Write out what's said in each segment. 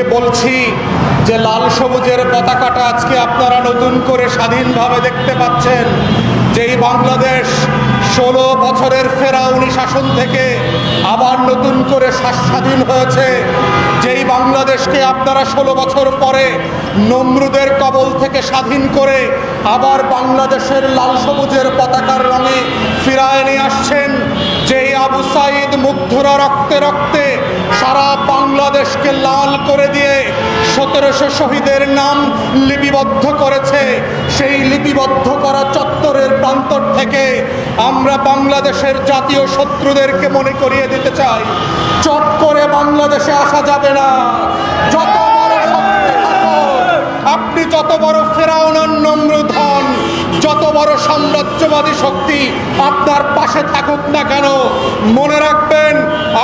আজকে বলছি যে লাল সবুজের পতাকাটা আজকে আপনারা নতুন করে স্বাধীনভাবে দেখতে পাচ্ছেন যে এই বাংলাদেশ ষোলো বছরের ফেরাউনি শাসন থেকে আবার নতুন করে স্বাধীন হয়েছে। যেই বাংলাদেশকে আপনারা ষোলো বছর পরে নমরুদের কবল থেকে স্বাধীন করে আবার বাংলাদেশের লাল সবুজের পতাকার রঙে ফিরায় নিয়ে আসছেন, যেই আবু সাইদ মুগ্ধরা রক্তে রক্তে সারা বাংলাদেশকে লাল করে দিয়ে সতেরোশো শহীদের নাম লিপিবদ্ধ করেছে। সেই লিপিবদ্ধ করা চত্বরের প্রান্তর থেকে আমরা বাংলাদেশের জাতীয় শত্রুদেরকে মনে করিয়ে দিতে চাই। চট করে বাংলাদেশে আসা যাবে না। যত আপনি যত বড় ফেরাউনার নমরুদ হন যত বড় সাম্রাজ্যবাদী শক্তি আপনার পাশে থাকুক না কেন, মনে রাখবেন,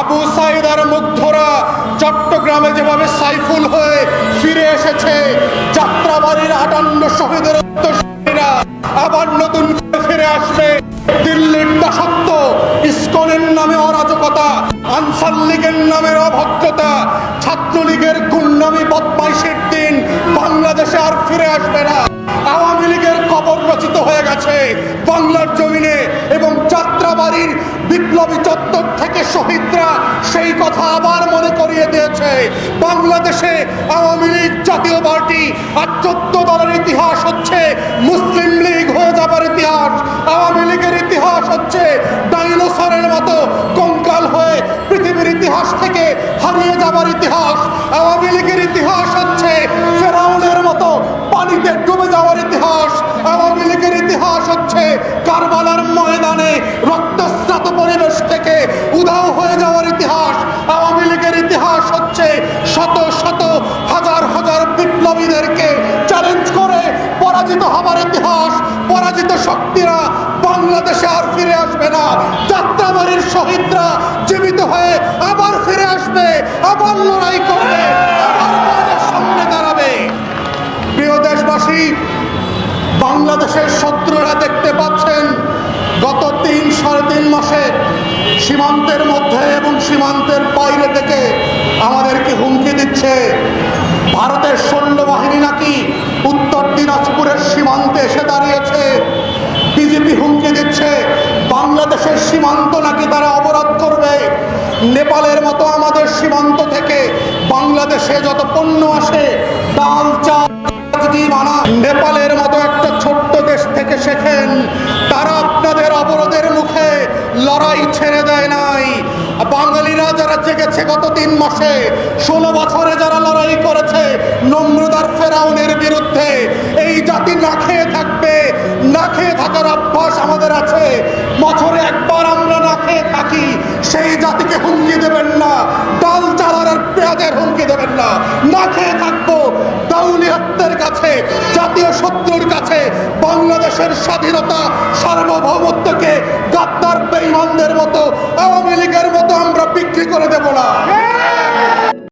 আবু সাইদার মুগ্ধরা চট্টগ্রামে যেভাবে সাইফুল হয়ে ফিরে এসেছে, যাত্রাবাড়ির আটান্ন শহীদের আবার নতুন করে ফিরে আসবে। দিল্লির দাসত্ব, ইস্কনের নামে অরাজকতা, আনসার লীগের নামের অভদ্রতা, ছাত্রলীগের গুন্ডামি বদমাইশের দিন, বাংলাদেশে আর ফিরে আসবে না। আওয়ামী লীগের কবর রচিত হয়ে গেছে বাংলার জমিনে এবং যাত্রাবাড়ির বিপ্লবী চত্বর থেকে শহীদরা সেই কথা আবার মনে করিয়ে দিয়েছে। বাংলাদেশে আওয়ামী লীগ জাতীয় পার্টি আর চোদ্দ দলের ইতিহাস হচ্ছে মুসলিম লীগ হয়ে যাবার ইতিহাস। আওয়ামী লীগের ইতিহাস হচ্ছে ডাইনোসরের মতো কঙ্কাল হয়ে পৃথিবীর ইতিহাস থেকে হারিয়ে যাবার ইতিহাস। আওয়ামী লীগের ইতিহাস হচ্ছে ফেরাউনের মতো পানিতে ডুবে যাওয়ার ইতিহাস। আওয়ামী লীগের ইতিহাস হচ্ছে কারবালার ময়দানে পরাজিত হবার ইতিহাস, পরাজিত শক্তিরা বাংলাদেশে আর ফিরে আসবে না। যাত্রাবাড়ির শহীদরা জীবিত হয়ে আবার ফিরে আসবে, আবার লড়াই করবে বাংলাদেশের শত্রুরা দেখতে পাচ্ছেন, গত তিন সাড়ে তিন মাসে সীমান্তের মধ্যে এবং সীমান্তের বাইরে থেকে আমাদেরকে হুমকি দিচ্ছে। ভারতের সৈন্যবাহিনী নাকি উত্তর দিনাজপুরের সীমান্তে এসে দাঁড়িয়েছে বিজেপি হুমকি দিচ্ছে বাংলাদেশের সীমান্ত নাকি তারা অবরোধ করবে। নেপালের মতো আমাদের সীমান্ত থেকে বাংলাদেশে যত পণ্য আসে, ডাল, চাল নেপালের মতো একটা ছোট্ট দেশ থেকে শেখেন, তারা আপনাদের অবরোধের মুখে লড়াই ছেড়ে দেয় নাই। বাঙালিরা যারা জেগেছে গত তিন মাসে, ষোলো বছরে যারা লড়াই করেছে, নম্রদার ফেরাউনের বিরুদ্ধে, এই জাতি না খেয়ে থাকবে, না খেয়ে থাকার অভ্যাস আমাদের আছে। বছরে একবার বাংলাদেশের স্বাধীনতা সার্বভৌমত্বকে গাদ্দার বেইমানদের মতো আওয়ামী লীগের মতো আমরা বিক্রি করে দেব না।